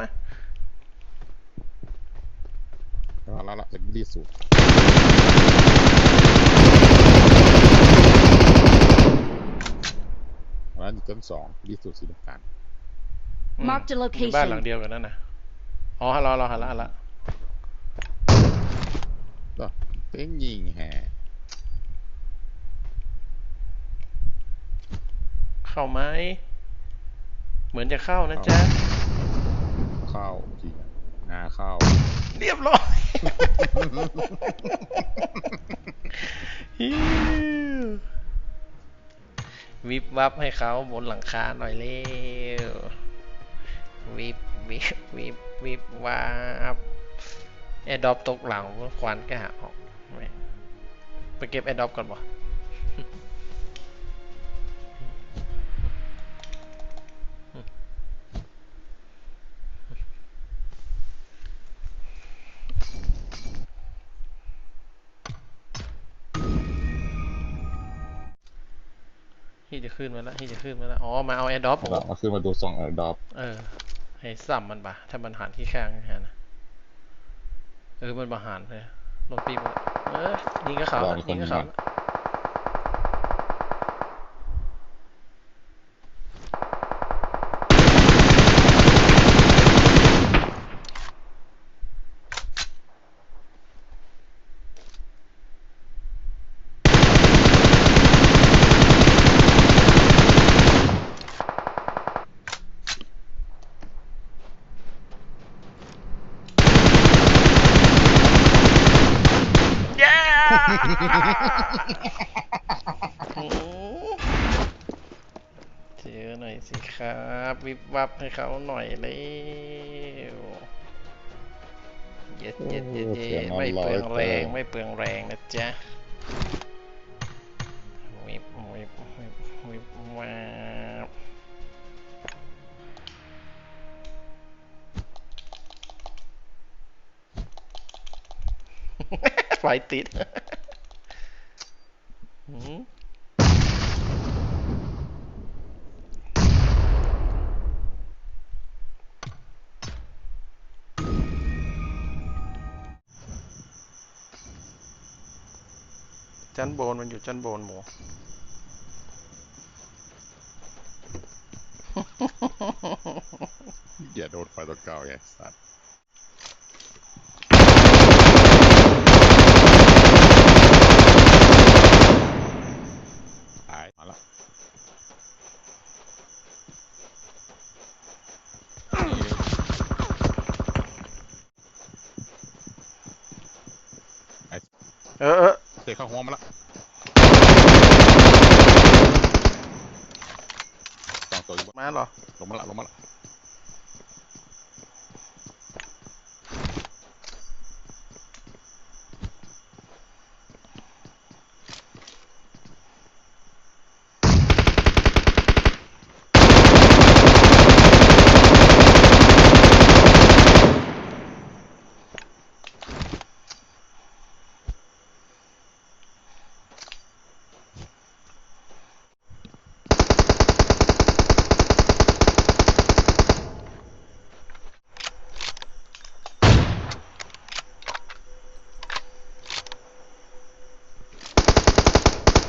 มาแล้วแล้วแล้วเป็นรีสูตรอันนั้นอยู่ชั้นสองรีสูตรสีน้ำตาลอืม Marked a อยู่บ้านหลัง location. เดียวกันนั่นนะอ๋อฮัลโหลฮัลโหลฮัลโหลฮัลโหลก็เป้งยิงแห่เข้าไหมเหมือนจะเข้านะจ๊ะ เข้าจริงอะหน้าเข้า เรียบร้อยฮิ้ววิบวับให้เขาบนหลังคาหน่อยเร็ววิบวิบวิบวิบวับแอร์ดรอปตกหลังควันก็หาออกแม่งไปเก็บแอร์ดรอปก่อนบ่ ที่จะขึ้นมาแล้วที่จะขึ้นมาแล้วอ๋อมาเอาแอร์ดรอปเรามาขึ้นมาดูซองแอร์ดอปเออให้ซ้ำมันปะถ้ามันหันที่ข้างนะนะเออมันมาหันเลยรถปีบเออยิงก็เขายิงก็เขาเย้โอ้ เจอหน่อยสิครับ วิบวับให้เขาหน่อยเร็วเย็ดเย็ดเย็ดเย็ดไม่เปลืองแรงไม่เปลืองแรงนะจ๊ะวิบวิบวิบวิบวับไฟติด หืมจันโบนมันอยู่จันโบนหมู อย่าโดนไฟตัวเก่าไงสัตว์ตายมาแล้วไอ้ เออเออเตะเข้าหัวมาแล้วสองตัวอยู่บนมาเหรอลงมาละลงมาละ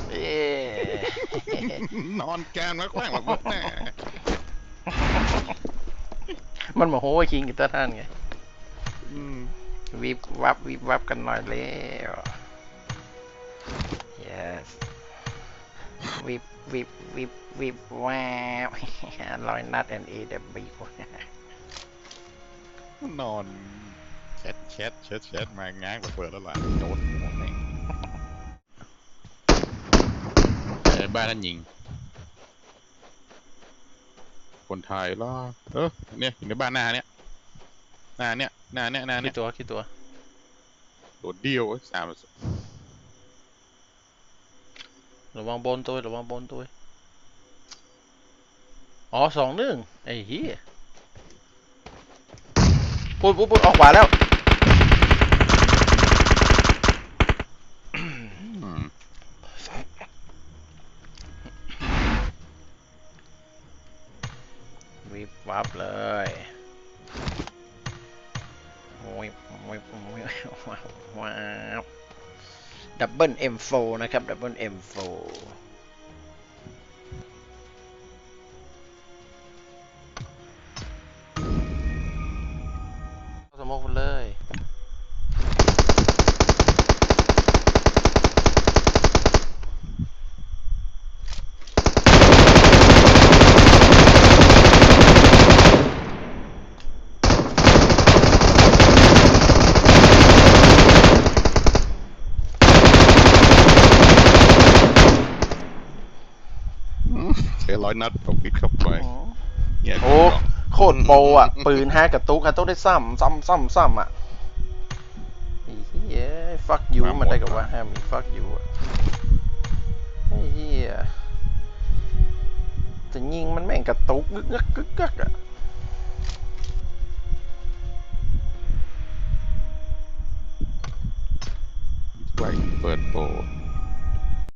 เอ๊ะ นอนแกนไว้แขว้งแบบนี้แน่มันโมโหไอ้คิงกับตาท่านไงอืมวิบวับวิบวับกันหน่อยแล้ว yes วิบวิบวิบวิบว้าวลอยนัด and a w นอนแชทแชทแชทแชทมาง้างแบบเปิดแล้วล่ะโดน หัวแม่งในบ้านนั่นยิง คนไทยล่ะเออเนี่ยอยู่ในบ้านหน้าเนี่ยหน้าเนี่ยหน้าเนี่ยหน้ากี่เนี่ยตัวกี่ตัว โดดเดียวเว้ยสามระวังบนตัวระวังบนตัวอ๋อสองหนึ่งไอ้เหี้ยพูดพูดพูดออกขวาแล้ว วับเลยวิบวิบวิบวับดับเบิลเอ็มโฟนะครับดับเบิลเอ็มโฟ ร้อยนัดเอาปิดเข้าไปเนี่ยโอ้โคตรโปรอะ ปืนห้ากระตุกอะต้องได้ซ้ำซ้ำซ้ำซ้ำอะไอ้เหี้ยฟักยูมันได้กับว่าห้ามมีฟักยูอะไอ้เหี้ยจะยิงมันแม่งกระตุกกึกกักกึกกักอะไว้เปิดโปร